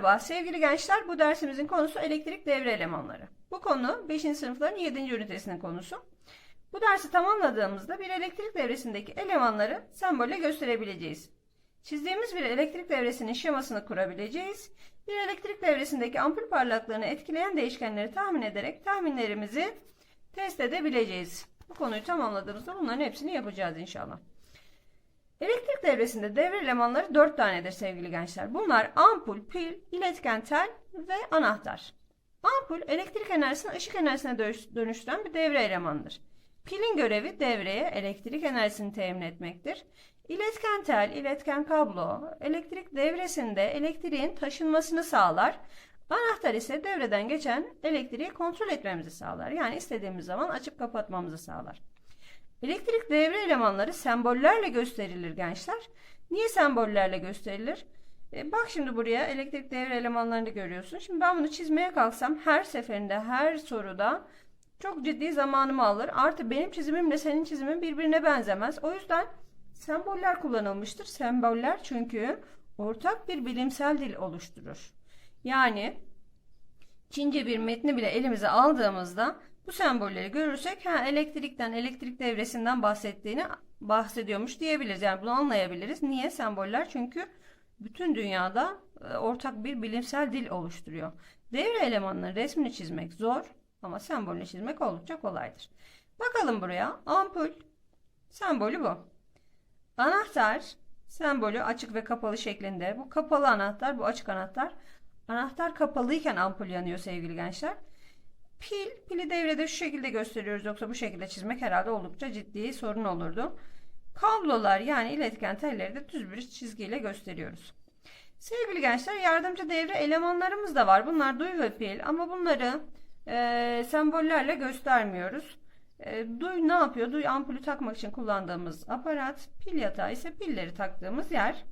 Merhaba. Sevgili gençler, bu dersimizin konusu elektrik devre elemanları. Bu konu 5. sınıfların 7. ünitesinin konusu. Bu dersi tamamladığımızda bir elektrik devresindeki elemanları sembolle gösterebileceğiz. Çizdiğimiz bir elektrik devresinin şemasını kurabileceğiz. Bir elektrik devresindeki ampul parlaklığını etkileyen değişkenleri tahmin ederek tahminlerimizi test edebileceğiz. Bu konuyu tamamladığımızda bunların hepsini yapacağız inşallah. Elektrik devresinde devre elemanları 4 tanedir sevgili gençler. Bunlar ampul, pil, iletken tel ve anahtar. Ampul elektrik enerjisini ışık enerjisine dönüş- dönüştüren bir devre elemanıdır. Pilin görevi devreye elektrik enerjisini temin etmektir. İletken tel, iletken kablo elektrik devresinde elektriğin taşınmasını sağlar. Anahtar ise devreden geçen elektriği kontrol etmemizi sağlar. Yani istediğimiz zaman açıp kapatmamızı sağlar. Elektrik devre elemanları sembollerle gösterilir gençler. Niye sembollerle gösterilir? E, bak şimdi buraya elektrik devre elemanlarını görüyorsun. Şimdi ben bunu çizmeye kalksam her seferinde her soruda çok ciddi zamanımı alır. Artı benim çizimimle senin çizimin birbirine benzemez. O yüzden semboller kullanılmıştır. Semboller çünkü ortak bir bilimsel dil oluşturur. Yani Çince bir metni bile elimize aldığımızda bu sembolleri görürsek ha elektrikten, elektrik devresinden bahsettiğini bahsediyormuş diyebiliriz. Yani bunu anlayabiliriz. Niye semboller? Çünkü bütün dünyada e, ortak bir bilimsel dil oluşturuyor. Devre elemanının resmini çizmek zor ama sembolünü çizmek oldukça kolaydır. Bakalım buraya. Ampul sembolü bu. Anahtar sembolü açık ve kapalı şeklinde. Bu kapalı anahtar, bu açık anahtar. Anahtar kapalıyken ampul yanıyor sevgili gençler. Pil, pili devrede şu şekilde gösteriyoruz yoksa bu şekilde çizmek herhalde oldukça ciddi sorun olurdu. Kablolar yani iletken telleri de düz bir çizgiyle gösteriyoruz. Sevgili gençler yardımcı devre elemanlarımız da var. Bunlar duy ve pil ama bunları e, sembollerle göstermiyoruz. E, duy ne yapıyor? Duy ampulü takmak için kullandığımız aparat. Pil yatağı ise pilleri taktığımız yer.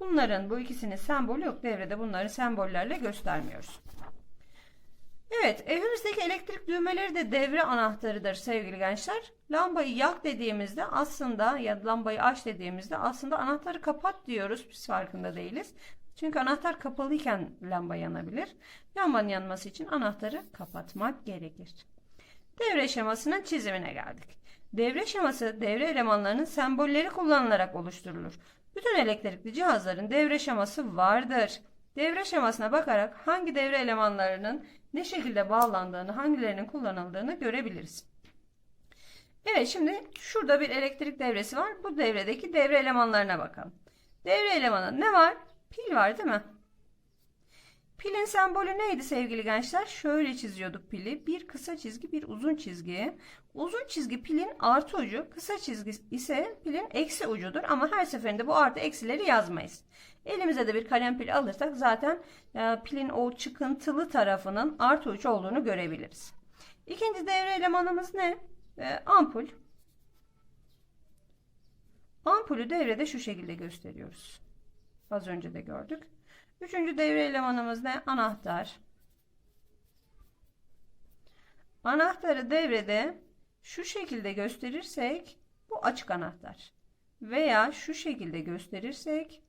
Bunların bu ikisinin sembolü yok. Devrede bunları sembollerle göstermiyoruz. Evet, evimizdeki elektrik düğmeleri de devre anahtarıdır sevgili gençler. Lambayı yak dediğimizde aslında ya lambayı aç dediğimizde aslında anahtarı kapat diyoruz. Biz farkında değiliz. Çünkü anahtar kapalıyken lamba yanabilir. Lambanın yanması için anahtarı kapatmak gerekir. Devre şemasının çizimine geldik. Devre şeması devre elemanlarının sembolleri kullanılarak oluşturulur. Bütün elektrikli cihazların devre şeması vardır. Devre şemasına bakarak hangi devre elemanlarının ne şekilde bağlandığını, hangilerinin kullanıldığını görebiliriz. Evet şimdi şurada bir elektrik devresi var. Bu devredeki devre elemanlarına bakalım. Devre elemanı ne var? Pil var değil mi? Pilin sembolü neydi sevgili gençler? Şöyle çiziyorduk pili. Bir kısa çizgi, bir uzun çizgi. Uzun çizgi pilin artı ucu, kısa çizgi ise pilin eksi ucudur. Ama her seferinde bu artı eksileri yazmayız. Elimize de bir kalem pil alırsak zaten e, pilin o çıkıntılı tarafının artı uç olduğunu görebiliriz. İkinci devre elemanımız ne? E, ampul. Ampulü devrede şu şekilde gösteriyoruz. Az önce de gördük. Üçüncü devre elemanımız ne? Anahtar. Anahtarı devrede şu şekilde gösterirsek bu açık anahtar. Veya şu şekilde gösterirsek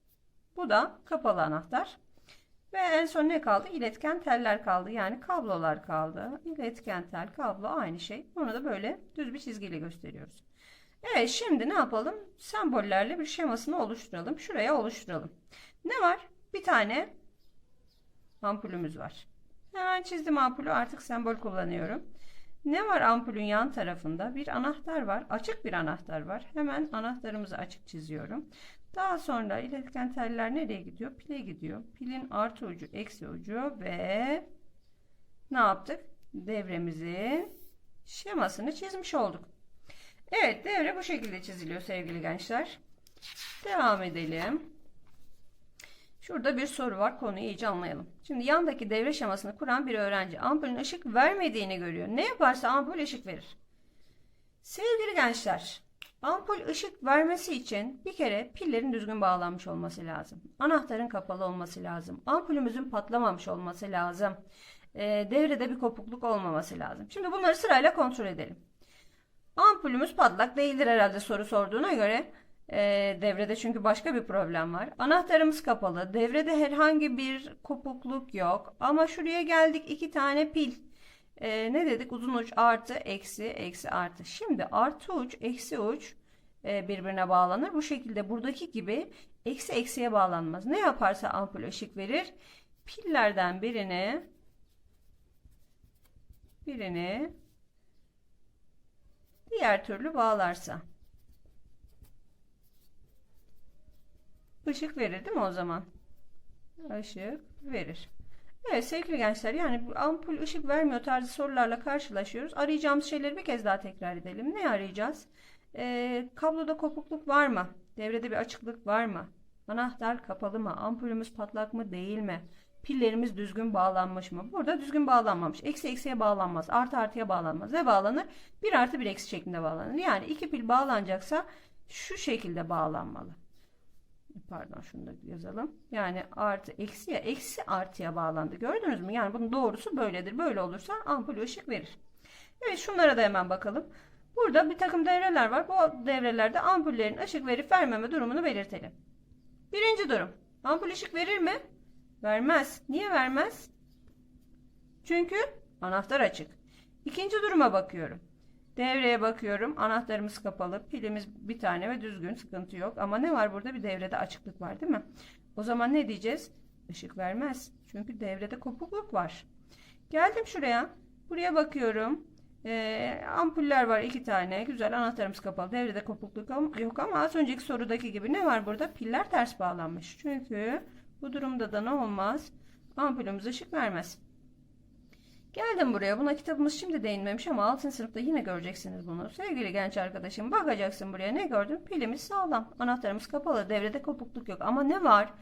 bu da kapalı anahtar. Ve en son ne kaldı? İletken teller kaldı. Yani kablolar kaldı. İletken tel, kablo aynı şey. Bunu da böyle düz bir çizgiyle gösteriyoruz. Evet şimdi ne yapalım? Sembollerle bir şemasını oluşturalım. Şuraya oluşturalım. Ne var? Bir tane ampulümüz var. Hemen çizdim ampulü artık sembol kullanıyorum. Ne var ampulün yan tarafında? Bir anahtar var. Açık bir anahtar var. Hemen anahtarımızı açık çiziyorum. Daha sonra iletken teller nereye gidiyor? Pile gidiyor. Pilin artı ucu, eksi ucu ve ne yaptık? Devremizin şemasını çizmiş olduk. Evet devre bu şekilde çiziliyor sevgili gençler. Devam edelim. Şurada bir soru var. Konuyu iyice anlayalım. Şimdi yandaki devre şemasını kuran bir öğrenci ampulün ışık vermediğini görüyor. Ne yaparsa ampul ışık verir. Sevgili gençler, ampul ışık vermesi için bir kere pillerin düzgün bağlanmış olması lazım. Anahtarın kapalı olması lazım. Ampulümüzün patlamamış olması lazım. E, devrede bir kopukluk olmaması lazım. Şimdi bunları sırayla kontrol edelim. Ampulümüz patlak değildir herhalde soru sorduğuna göre. Ee, devrede çünkü başka bir problem var. Anahtarımız kapalı. Devrede herhangi bir kopukluk yok. Ama şuraya geldik iki tane pil. Ee, ne dedik? Uzun uç artı eksi eksi artı. Şimdi artı uç eksi uç e, birbirine bağlanır. Bu şekilde buradaki gibi eksi eksiye bağlanmaz. Ne yaparsa ampul ışık verir. Pillerden birini birini diğer türlü bağlarsa ışık verir değil mi o zaman? Işık verir. Evet sevgili gençler yani ampul ışık vermiyor tarzı sorularla karşılaşıyoruz. Arayacağımız şeyleri bir kez daha tekrar edelim. Ne arayacağız? Ee, kabloda kopukluk var mı? Devrede bir açıklık var mı? Anahtar kapalı mı? Ampulümüz patlak mı değil mi? Pillerimiz düzgün bağlanmış mı? Burada düzgün bağlanmamış. Eksi eksiye bağlanmaz. Artı artıya bağlanmaz. Ne bağlanır? Bir artı bir eksi şeklinde bağlanır. Yani iki pil bağlanacaksa şu şekilde bağlanmalı. Pardon şunu da yazalım. Yani artı eksiye eksi artıya bağlandı. Gördünüz mü? Yani bunun doğrusu böyledir. Böyle olursa ampul ışık verir. Evet şunlara da hemen bakalım. Burada bir takım devreler var. Bu devrelerde ampullerin ışık verip vermeme durumunu belirtelim. Birinci durum. Ampul ışık verir mi? Vermez. Niye vermez? Çünkü anahtar açık. İkinci duruma bakıyorum. Devreye bakıyorum. Anahtarımız kapalı. Pilimiz bir tane ve düzgün. Sıkıntı yok. Ama ne var burada? Bir devrede açıklık var değil mi? O zaman ne diyeceğiz? Işık vermez. Çünkü devrede kopukluk var. Geldim şuraya. Buraya bakıyorum. Ee, ampuller var iki tane. Güzel anahtarımız kapalı. Devrede kopukluk yok ama az önceki sorudaki gibi ne var burada? Piller ters bağlanmış. Çünkü bu durumda da ne olmaz? Ampulümüz ışık vermez. Geldim buraya. Buna kitabımız şimdi değinmemiş ama 6. sınıfta yine göreceksiniz bunu. Sevgili genç arkadaşım bakacaksın buraya. Ne gördün? Pilimiz sağlam. Anahtarımız kapalı. Devrede kopukluk yok. Ama ne var?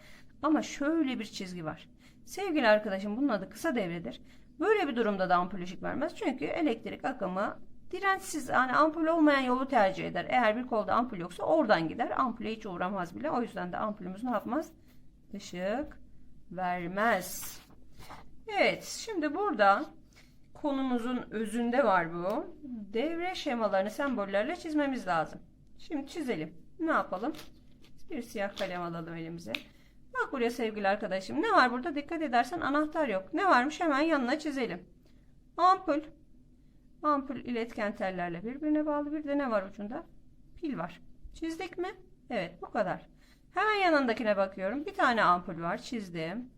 Ama şöyle bir çizgi var. Sevgili arkadaşım bunun adı kısa devredir. Böyle bir durumda da ampul ışık vermez. Çünkü elektrik akımı dirençsiz yani ampul olmayan yolu tercih eder. Eğer bir kolda ampul yoksa oradan gider. Ampule hiç uğramaz bile. O yüzden de ampulümüz ne yapmaz? Işık vermez. Evet şimdi burada konumuzun özünde var bu. Devre şemalarını sembollerle çizmemiz lazım. Şimdi çizelim. Ne yapalım? Bir siyah kalem alalım elimize. Bak buraya sevgili arkadaşım. Ne var burada? Dikkat edersen anahtar yok. Ne varmış? Hemen yanına çizelim. Ampul. Ampul iletken tellerle birbirine bağlı. Bir de ne var ucunda? Pil var. Çizdik mi? Evet bu kadar. Hemen yanındakine bakıyorum. Bir tane ampul var. Çizdim.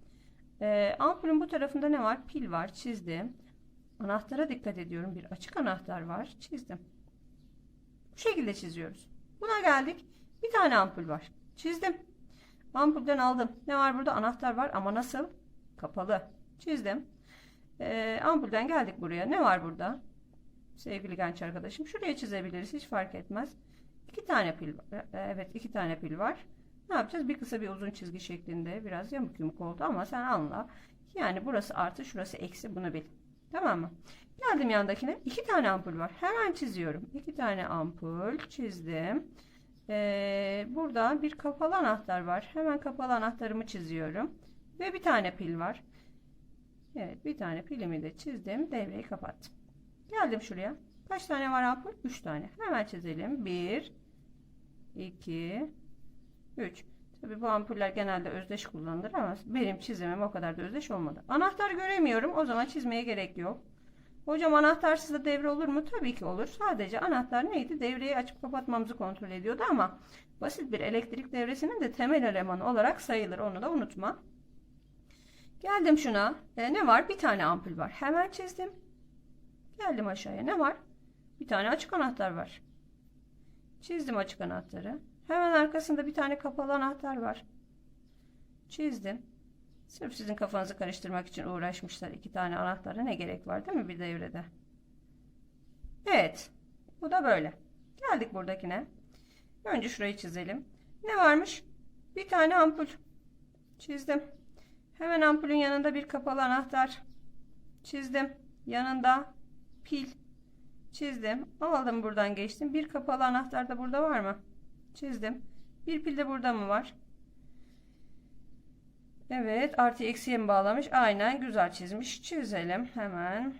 Ee, ampulün bu tarafında ne var? Pil var. Çizdim. Anahtara dikkat ediyorum. Bir açık anahtar var. Çizdim. Bu şekilde çiziyoruz. Buna geldik. Bir tane ampul var. Çizdim. Ampulden aldım. Ne var burada? Anahtar var ama nasıl? Kapalı. Çizdim. Ee, ampulden geldik buraya. Ne var burada? Sevgili genç arkadaşım. Şuraya çizebiliriz. Hiç fark etmez. İki tane pil var. Ee, Evet iki tane pil var. Ne yapacağız? Bir kısa bir uzun çizgi şeklinde. Biraz yamuk yumuk oldu ama sen anla. Yani burası artı şurası eksi bunu bil. Tamam mı? Geldim yandakine. İki tane ampul var. Hemen çiziyorum. İki tane ampul çizdim. Ee, burada bir kapalı anahtar var. Hemen kapalı anahtarımı çiziyorum. Ve bir tane pil var. Evet bir tane pilimi de çizdim. Devreyi kapattım. Geldim şuraya. Kaç tane var ampul? Üç tane. Hemen çizelim. Bir, iki, üç. Tabii bu ampuller genelde özdeş kullanılır ama benim çizimim o kadar da özdeş olmadı. Anahtar göremiyorum. O zaman çizmeye gerek yok. Hocam anahtarsız da devre olur mu? Tabii ki olur. Sadece anahtar neydi? Devreyi açıp kapatmamızı kontrol ediyordu ama basit bir elektrik devresinin de temel elemanı olarak sayılır. Onu da unutma. Geldim şuna. E, ne var? Bir tane ampul var. Hemen çizdim. Geldim aşağıya. Ne var? Bir tane açık anahtar var. Çizdim açık anahtarı. Hemen arkasında bir tane kapalı anahtar var. Çizdim. Sırf sizin kafanızı karıştırmak için uğraşmışlar. iki tane anahtara ne gerek var değil mi bir devrede? Evet. Bu da böyle. Geldik buradakine. Önce şurayı çizelim. Ne varmış? Bir tane ampul. Çizdim. Hemen ampulün yanında bir kapalı anahtar. Çizdim. Yanında pil. Çizdim. Aldım buradan geçtim. Bir kapalı anahtar da burada var mı? Çizdim. Bir pil de burada mı var? Evet. Artı eksiye mi bağlamış? Aynen. Güzel çizmiş. Çizelim. Hemen.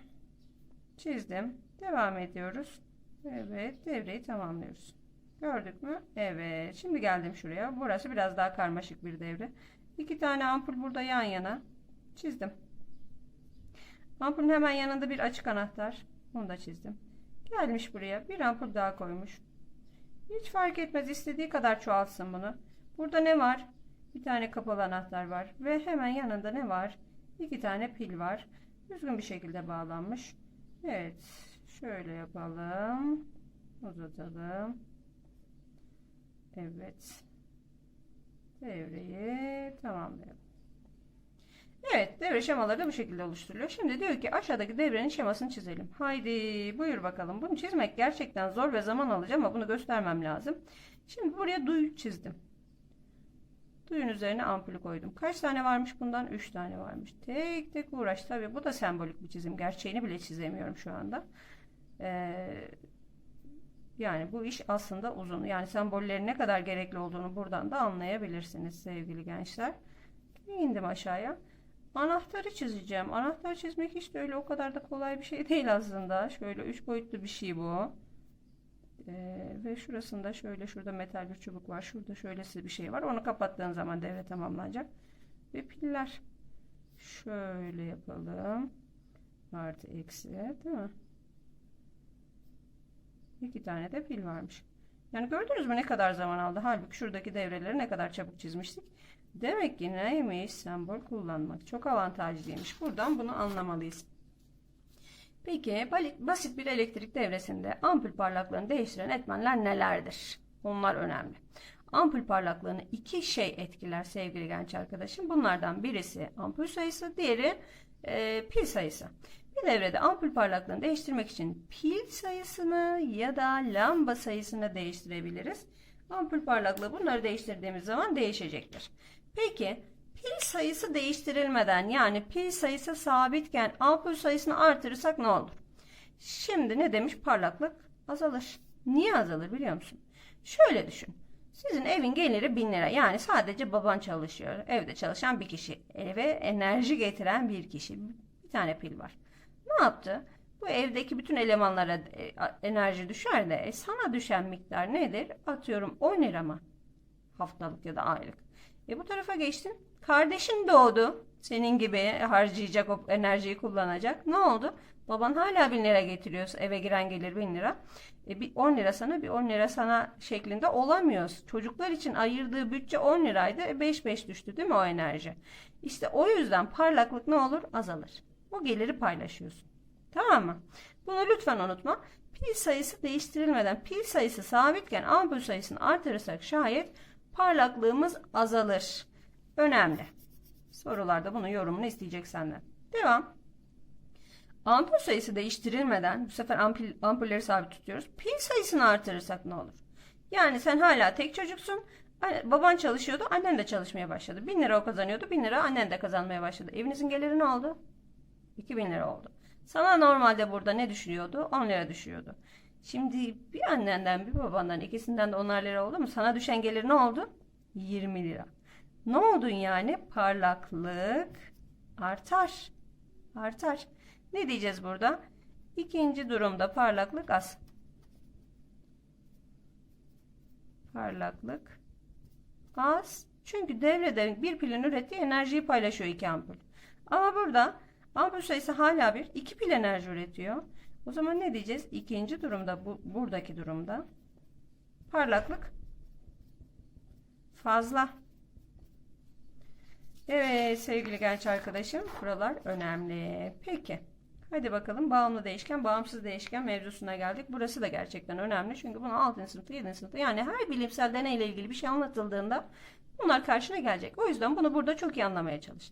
Çizdim. Devam ediyoruz. Evet. Devreyi tamamlıyoruz. Gördük mü? Evet. Şimdi geldim şuraya. Burası biraz daha karmaşık bir devre. İki tane ampul burada yan yana çizdim. Ampulün hemen yanında bir açık anahtar. Onu da çizdim. Gelmiş buraya. Bir ampul daha koymuş. Hiç fark etmez. istediği kadar çoğaltsın bunu. Burada ne var? Bir tane kapalı anahtar var. Ve hemen yanında ne var? İki tane pil var. Düzgün bir şekilde bağlanmış. Evet. Şöyle yapalım. Uzatalım. Evet. Devreyi tamamlayalım. Evet, devre şemaları da bu şekilde oluşturuluyor. Şimdi diyor ki aşağıdaki devrenin şemasını çizelim. Haydi buyur bakalım. Bunu çizmek gerçekten zor ve zaman alıcı ama bunu göstermem lazım. Şimdi buraya duy çizdim. Duyun üzerine ampulü koydum. Kaç tane varmış bundan? 3 tane varmış. Tek tek uğraş. Tabii bu da sembolik bir çizim. Gerçeğini bile çizemiyorum şu anda. Ee, yani bu iş aslında uzun. Yani sembollerin ne kadar gerekli olduğunu buradan da anlayabilirsiniz sevgili gençler. İndim aşağıya. Anahtarı çizeceğim. Anahtar çizmek hiç de öyle o kadar da kolay bir şey değil aslında. Şöyle üç boyutlu bir şey bu. Ee, ve şurasında şöyle şurada metal bir çubuk var. Şurada şöylesi bir şey var. Onu kapattığın zaman devre tamamlanacak. Ve piller. Şöyle yapalım. Artı eksi değil mi? İki tane de pil varmış. Yani gördünüz mü ne kadar zaman aldı? Halbuki şuradaki devreleri ne kadar çabuk çizmiştik. Demek ki neymiş sembol kullanmak çok avantajlıymış. Buradan bunu anlamalıyız. Peki basit bir elektrik devresinde ampul parlaklığını değiştiren etmenler nelerdir? Onlar önemli. Ampul parlaklığını iki şey etkiler sevgili genç arkadaşım. Bunlardan birisi ampul sayısı, diğeri e, pil sayısı. Bir devrede ampul parlaklığını değiştirmek için pil sayısını ya da lamba sayısını değiştirebiliriz. Ampul parlaklığı bunları değiştirdiğimiz zaman değişecektir. Peki pil sayısı değiştirilmeden yani pil sayısı sabitken ampul sayısını artırırsak ne olur? Şimdi ne demiş parlaklık azalır. Niye azalır biliyor musun? Şöyle düşün. Sizin evin geliri 1000 lira. Yani sadece baban çalışıyor. Evde çalışan bir kişi. Eve enerji getiren bir kişi. Bir tane pil var. Ne yaptı? Bu evdeki bütün elemanlara e, enerji düşer de e, sana düşen miktar nedir? Atıyorum 10 lira mı? Haftalık ya da aylık. E bu tarafa geçtin. Kardeşin doğdu. Senin gibi harcayacak o enerjiyi kullanacak. Ne oldu? Baban hala 1000 lira getiriyorsa eve giren gelir 1000 lira. E bir 10 lira sana bir 10 lira sana şeklinde olamıyoruz. Çocuklar için ayırdığı bütçe 10 liraydı. E 5-5 düştü değil mi o enerji? İşte o yüzden parlaklık ne olur? Azalır. O geliri paylaşıyorsun. Tamam mı? Bunu lütfen unutma. Pil sayısı değiştirilmeden pil sayısı sabitken ampul sayısını artırırsak şayet parlaklığımız azalır. Önemli. Sorularda bunun yorumunu isteyecek senden. Devam. Ampul sayısı değiştirilmeden bu sefer ampul, ampulleri sabit tutuyoruz. Pil sayısını artırırsak ne olur? Yani sen hala tek çocuksun. Baban çalışıyordu, annen de çalışmaya başladı. 1000 lira o kazanıyordu, 1000 lira annen de kazanmaya başladı. Evinizin geliri ne oldu? 2000 lira oldu. Sana normalde burada ne düşüyordu? 10 lira düşüyordu. Şimdi bir annenden bir babandan ikisinden de 10 lira oldu mu? Sana düşen gelir ne oldu? 20 lira. Ne oldun yani? Parlaklık artar. Artar. Ne diyeceğiz burada? İkinci durumda parlaklık az. Parlaklık az. Çünkü devrede bir pilin ürettiği enerjiyi paylaşıyor iki ampul. Ama burada ampul sayısı hala bir. iki pil enerji üretiyor. O zaman ne diyeceğiz? İkinci durumda bu buradaki durumda parlaklık fazla. Evet sevgili genç arkadaşım buralar önemli. Peki. Hadi bakalım bağımlı değişken, bağımsız değişken mevzusuna geldik. Burası da gerçekten önemli. Çünkü bunu 6. sınıfta, 7. sınıfta yani her bilimsel deneyle ilgili bir şey anlatıldığında bunlar karşına gelecek. O yüzden bunu burada çok iyi anlamaya çalış.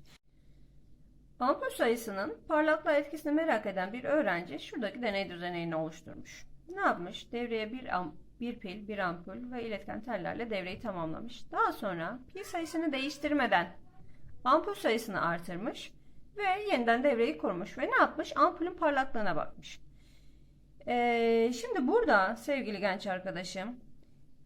Ampul sayısının parlaklığa etkisini merak eden bir öğrenci şuradaki deney düzenini oluşturmuş. Ne yapmış? Devreye bir, am bir pil, bir ampul ve iletken tellerle devreyi tamamlamış. Daha sonra pil sayısını değiştirmeden ampul sayısını artırmış ve yeniden devreyi kurmuş ve ne yapmış? Ampulün parlaklığına bakmış. Ee, şimdi burada sevgili genç arkadaşım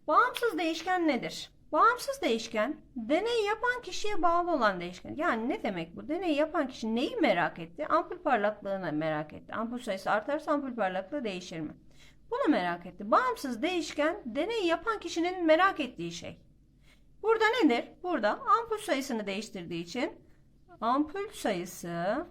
bağımsız değişken nedir? Bağımsız değişken deney yapan kişiye bağlı olan değişken. Yani ne demek bu? Deney yapan kişi neyi merak etti? Ampul parlaklığını merak etti. Ampul sayısı artarsa ampul parlaklığı değişir mi? Bu Bunu merak etti. Bağımsız değişken deneyi yapan kişinin merak ettiği şey. Burada nedir? Burada ampul sayısını değiştirdiği için ampul sayısı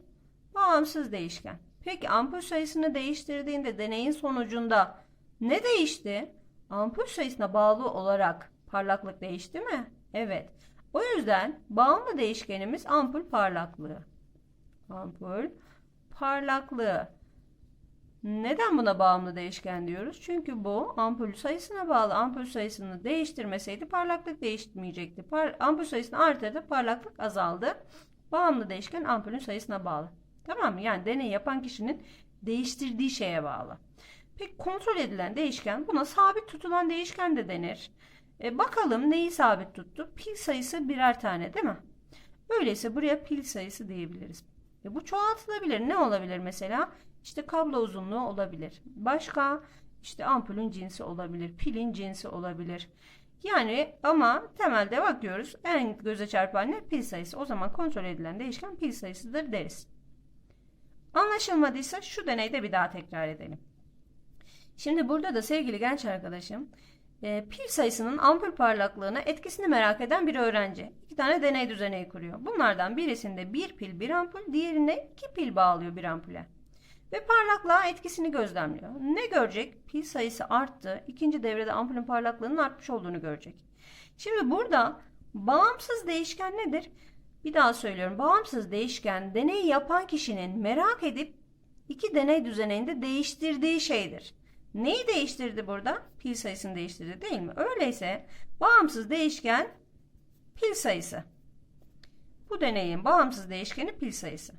bağımsız değişken. Peki ampul sayısını değiştirdiğinde deneyin sonucunda ne değişti? Ampul sayısına bağlı olarak parlaklık değişti mi? Evet. O yüzden bağımlı değişkenimiz ampul parlaklığı. Ampul parlaklığı. Neden buna bağımlı değişken diyoruz? Çünkü bu ampul sayısına bağlı. Ampul sayısını değiştirmeseydi parlaklık değişmeyecekti. Par ampul sayısını artırdı, parlaklık azaldı. Bağımlı değişken ampulün sayısına bağlı. Tamam mı? Yani deney yapan kişinin değiştirdiği şeye bağlı. Peki kontrol edilen değişken buna sabit tutulan değişken de denir. E, bakalım neyi sabit tuttu? Pil sayısı birer tane değil mi? Öyleyse buraya pil sayısı diyebiliriz. E, bu çoğaltılabilir. Ne olabilir mesela? İşte kablo uzunluğu olabilir. Başka işte ampulün cinsi olabilir. Pilin cinsi olabilir. Yani ama temelde bakıyoruz en göze çarpan ne? Pil sayısı. O zaman kontrol edilen değişken pil sayısıdır deriz. Anlaşılmadıysa şu deneyde bir daha tekrar edelim. Şimdi burada da sevgili genç arkadaşım e, pil sayısının ampul parlaklığına etkisini merak eden bir öğrenci. iki tane deney düzeneği kuruyor. Bunlardan birisinde bir pil bir ampul, diğerine iki pil bağlıyor bir ampule. Ve parlaklığa etkisini gözlemliyor. Ne görecek? Pil sayısı arttı. İkinci devrede ampulün parlaklığının artmış olduğunu görecek. Şimdi burada bağımsız değişken nedir? Bir daha söylüyorum. Bağımsız değişken deneyi yapan kişinin merak edip iki deney düzeneğinde değiştirdiği şeydir. Neyi değiştirdi burada? Pil sayısını değiştirdi değil mi? Öyleyse bağımsız değişken pil sayısı. Bu deneyin bağımsız değişkeni pil sayısı.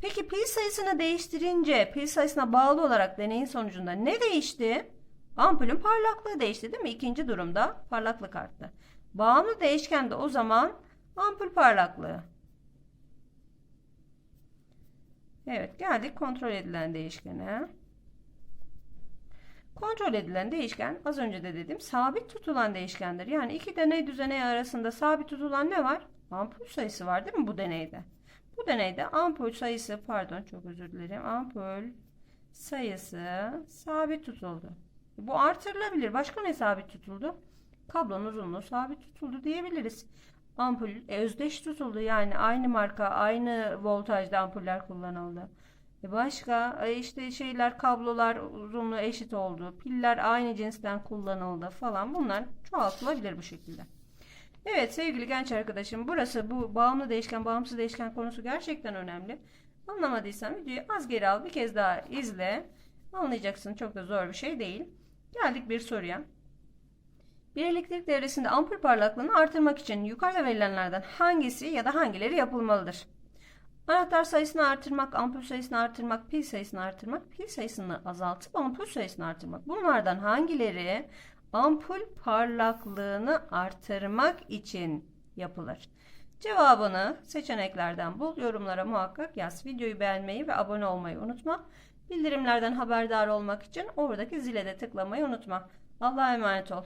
Peki pil sayısını değiştirince pil sayısına bağlı olarak deneyin sonucunda ne değişti? Ampulün parlaklığı değişti değil mi? İkinci durumda parlaklık arttı. Bağımlı değişken de o zaman ampul parlaklığı. Evet geldik kontrol edilen değişkene. Kontrol edilen değişken az önce de dedim sabit tutulan değişkendir. Yani iki deney düzeneği arasında sabit tutulan ne var? Ampul sayısı var değil mi bu deneyde? Bu deneyde ampul sayısı pardon çok özür dilerim ampul sayısı sabit tutuldu. Bu artırılabilir. Başka ne sabit tutuldu? Kablonun uzunluğu sabit tutuldu diyebiliriz. Ampul özdeş tutuldu. Yani aynı marka, aynı voltajda ampuller kullanıldı. E başka e işte şeyler kablolar uzunluğu eşit oldu. Piller aynı cinsten kullanıldı falan. Bunlar çoğaltılabilir bu şekilde. Evet sevgili genç arkadaşım burası bu bağımlı değişken bağımsız değişken konusu gerçekten önemli. Anlamadıysan videoyu az geri al bir kez daha izle. Anlayacaksın çok da zor bir şey değil. Geldik bir soruya. Bir elektrik devresinde ampul parlaklığını artırmak için yukarıda verilenlerden hangisi ya da hangileri yapılmalıdır? Anahtar sayısını artırmak, ampul sayısını artırmak, pil sayısını artırmak, pil sayısını azaltıp ampul sayısını artırmak. Bunlardan hangileri ampul parlaklığını artırmak için yapılır? Cevabını seçeneklerden bul, yorumlara muhakkak yaz. Videoyu beğenmeyi ve abone olmayı unutma. Bildirimlerden haberdar olmak için oradaki zile de tıklamayı unutma. Allah'a emanet ol.